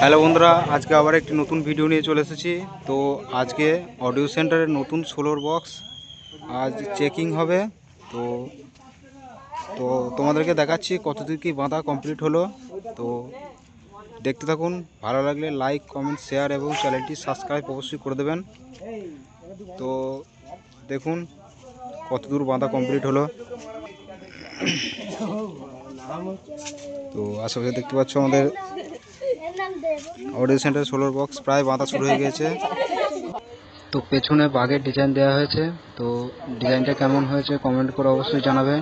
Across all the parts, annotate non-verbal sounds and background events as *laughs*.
Hello বন্ধুরা, আজকে আবার একটি নতুন ভিডিও নিয়ে চলে এসেছি। তো আজকে অডিও সেন্টারের নতুন সোলোর বক্স আজ চেকিং হবে। তো তো তোমাদেরকে দেখাচ্ছি কতদূর কি বাঁধা কমপ্লিট হলো। তো দেখতে থাকুন, ভালো লাগলে লাইক কমেন্ট শেয়ার এবং চ্যানেলটি সাবস্ক্রাইব অবশ্যই করে দেবেন। তো দেখুন কতদূর বাঁধা কমপ্লিট হলো। তো আশেপাশে দেখতে পাচ্ছ আমাদের অডিও সেন্টার সোলার বক্স প্রায় বাঁধা শুরু হয়ে গেছে তো পেছনে বাঘের ডিজাইন দেওয়া হয়েছে। তো ডিজাইনটা কেমন হয়েছে কমেন্ট করে অবশ্যই জানাবেন।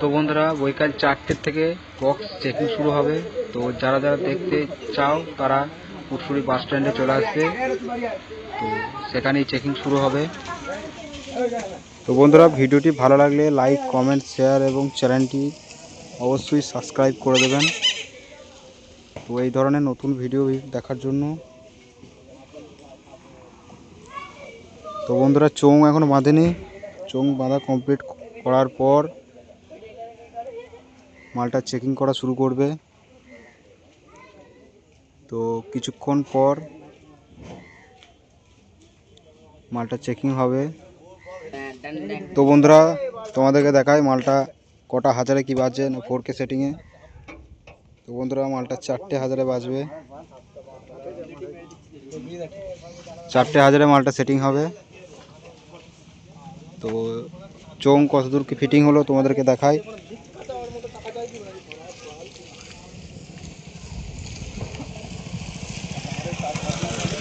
তো বন্ধুরা বৈকাল চারটের থেকে বক্স চেকিং শুরু হবে। তো যারা যারা দেখতে চাও তারা পুরসুরি বাস স্ট্যান্ডে চলে আসবে। তো সেখানেই চেকিং শুরু হবে। তো বন্ধুরা ভিডিওটি ভালো লাগলে লাইক কমেন্ট শেয়ার এবং চ্যানেলটি অবশ্যই সাবস্ক্রাইব করে দেবেন। তো এই ধরনের নতুন ভিডিও দেখার জন্য। তো বন্ধুরা চোং এখনও বাঁধেনি। চোং বাঁধা কমপ্লিট করার পর মালটা চেকিং করা শুরু করবে। তো কিছুক্ষণ পর মালটা চেকিং হবে। তো বন্ধুরা, তোমাদেরকে দেখায় মালটা কটা হাজারে কি বাজছে, না ফোর কে সেটিংয়ে তো বন্ধুরা, মালটা চারটে হাজারে বাজবে। চারটে হাজারে মালটা সেটিং হবে। তো চোং কতদূর কি ফিটিং হলো তোমাদেরকে দেখাই।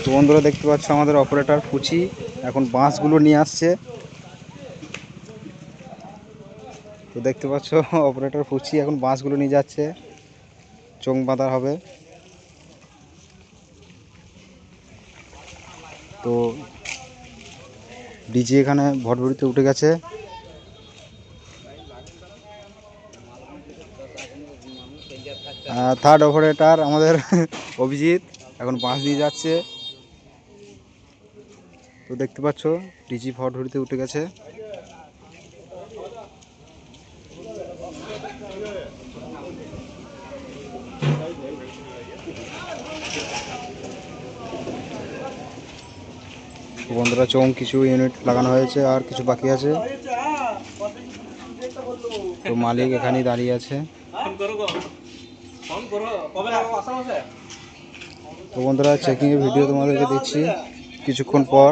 তো বন্ধুরা, দেখতে পাচ্ছ আমাদের অপারেটর ফুচি এখন বাঁশগুলো নিয়ে আসছে। তো দেখতে পাচ্ছ অপারেটর ফুচি এখন বাঁশগুলো নিয়ে যাচ্ছে। চোং বাঁধা হবে। তো ডিজি এখানে ভটভটিতে উঠে গেছে। থার্ড অপারেটর আমাদের *laughs* অভিজিৎ এখন বাঁশ দিয়ে যাচ্ছে। তো দেখতে পাচ্ছ, ডিজি ভটভটিতে উঠে গেছে। বন্ধুরা চৌং কিছু ইউনিট লাগানো হয়েছে আর কিছু বাকি আছে। তো মালিক এখানেই দাঁড়িয়ে আছে। তো বন্ধুরা চেকিংয়ের ভিডিও তোমাদেরকে দিচ্ছি। কিছুক্ষণ পর